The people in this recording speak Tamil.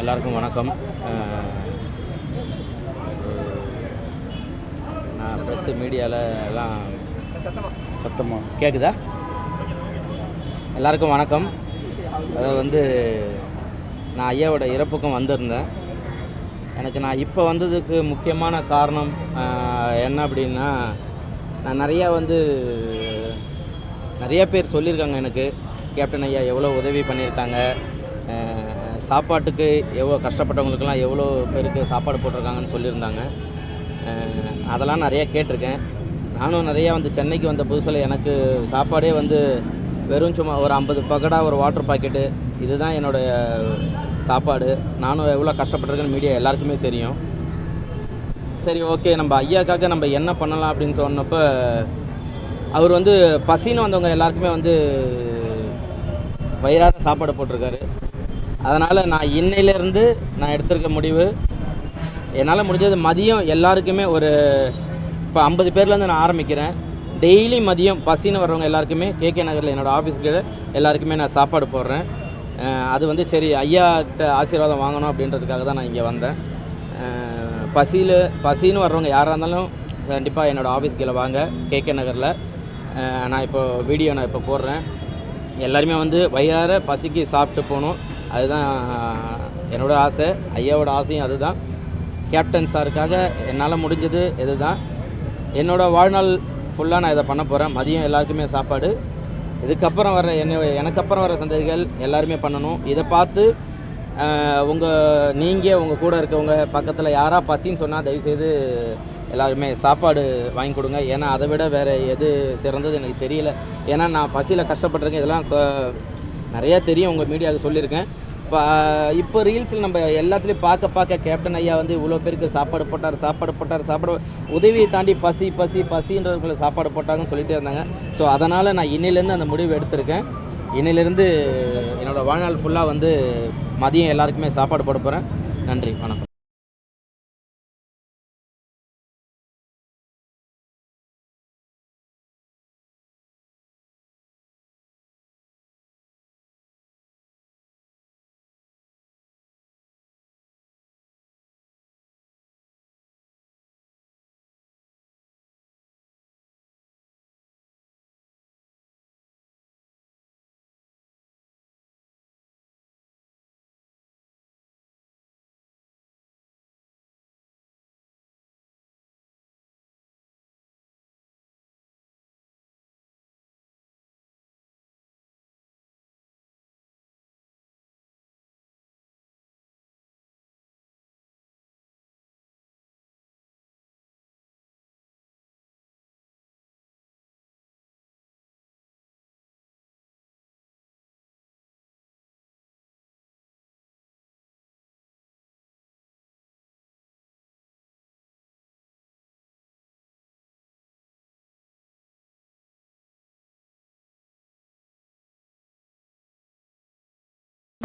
எல்லாருக்கும் வணக்கம். நான் ப்ரெஸ்ஸு மீடியாவில் எல்லாம் சத்தமா? கேட்குதா எல்லாருக்கும் வணக்கம். அது வந்து நான் ஐயாவோட இறப்புக்கும் வந்திருந்தேன். எனக்கு நான் இப்போ வந்ததுக்கு முக்கியமான காரணம் என்ன அப்படின்னா நான் நிறையா வந்து நிறைய பேர் சொல்லியிருக்காங்க எனக்கு. கேப்டன் ஐயா எவ்வளோ உதவி பண்ணியிருக்காங்க? சாப்பாட்டுக்கு எவ்வளோ கஷ்டப்பட்டவங்களுக்கெல்லாம் எவ்வளோ பேருக்கு சாப்பாடு போட்டிருக்காங்கன்னு சொல்லியிருந்தாங்க. அதெல்லாம் நிறையா கேட்டிருக்கேன். நானும் நிறையா வந்து சென்னைக்கு வந்த புதுசில் எனக்கு சாப்பாடே வந்து வெறும் சும்மா ஒரு ஐம்பது பக்கடா ஒரு வாட்டர் பாக்கெட்டு இதுதான் என்னோடய சாப்பாடு. நானும் எவ்வளோ கஷ்டப்பட்டிருக்கேன்னு மீடியா எல்லாருக்குமே தெரியும். சரி ஓகே நம்ம ஐயாக்காக நம்ம என்ன பண்ணலாம் அப்படின்னு சொன்னப்போ அவர் வந்து பசின்னு வந்தவங்க எல்லாருக்குமே வந்து வயிறார சாப்பாடு போட்டிருக்காரு. அதனால் நான் இன்னையிலேருந்து நான் எடுத்திருக்க முடிவு என்னால் முடிஞ்சது மதியம் எல்லாருக்குமே ஒரு இப்போ ஐம்பது பேர்லேருந்து நான் ஆரம்பிக்கிறேன். டெய்லி மதியம் பசின்னு வர்றவங்க எல்லாருக்குமே கேகே நகரில் என்னோடய ஆஃபீஸ்க்கு எல்லாருக்குமே நான் சாப்பாடு போடுறேன். அது வந்து சரி ஐயா கிட்ட ஆசீர்வாதம் வாங்கணும் அப்படின்றதுக்காக தான் நான் இங்கே வந்தேன். பசியில் பசின்னு வர்றவங்க யாராக இருந்தாலும் கண்டிப்பாக என்னோடய ஆஃபீஸ் கீழே வாங்க கேகே நகரில். நான் இப்போ வீடியோ நான் இப்போ போடுறேன். எல்லாருமே வந்து வயிறார பசிக்கு சாப்பிட்டு போகணும். அதுதான் என்னோட ஆசை ஐயாவோட ஆசையும் அதுதான். கேப்டன் சாருக்காக என்னால் முடிஞ்சது இதுதான் என்னோடய வாழ்நாள் ஃபுல்லாக நான் இதை பண்ண போகிறேன் மதியம் எல்லாருக்குமே சாப்பாடு. இதுக்கப்புறம் வர என்ன எனக்கு அப்புறம் வர சந்ததிகள் எல்லாருமே பண்ணணும். இதை பார்த்து உங்கள் நீங்கள் உங்கள் கூட இருக்கவங்க பக்கத்தில் யாராக பசின்னு சொன்னால் தயவுசெய்து எல்லாருமே சாப்பாடு வாங்கி கொடுங்க. ஏன்னா அதை விட வேறு எது சிறந்தது எனக்கு தெரியல. ஏன்னா நான் பசியில் கஷ்டப்பட்டிருக்கேன். இதெல்லாம் ச- நிறையா தெரியும் உங்கள் மீடியாவுக்கு சொல்லியிருக்கேன். இப்போ இப்போ ரீல்ஸில் நம்ம எல்லாத்துலேயும் பார்க்க பார்க்க கேப்டன் ஐயா வந்து இவ்வளோ பேருக்கு சாப்பாடு போட்டார் சாப்பாடு போட்டார் சாப்பாடு உதவியை தாண்டி பசி பசி பசின்றவர்களை சாப்பாடு போட்டாங்கன்னு சொல்லிகிட்டே இருந்தாங்க. ஸோ அதனால் நான் இன்னிலேருந்து அந்த முடிவு எடுத்திருக்கேன். இன்னிலேருந்து என்னோடய வாழ்நாள் ஃபுல்லாக வந்து மதியம் எல்லாருக்குமே சாப்பாடு போட போகிறேன் நன்றி வணக்கம்.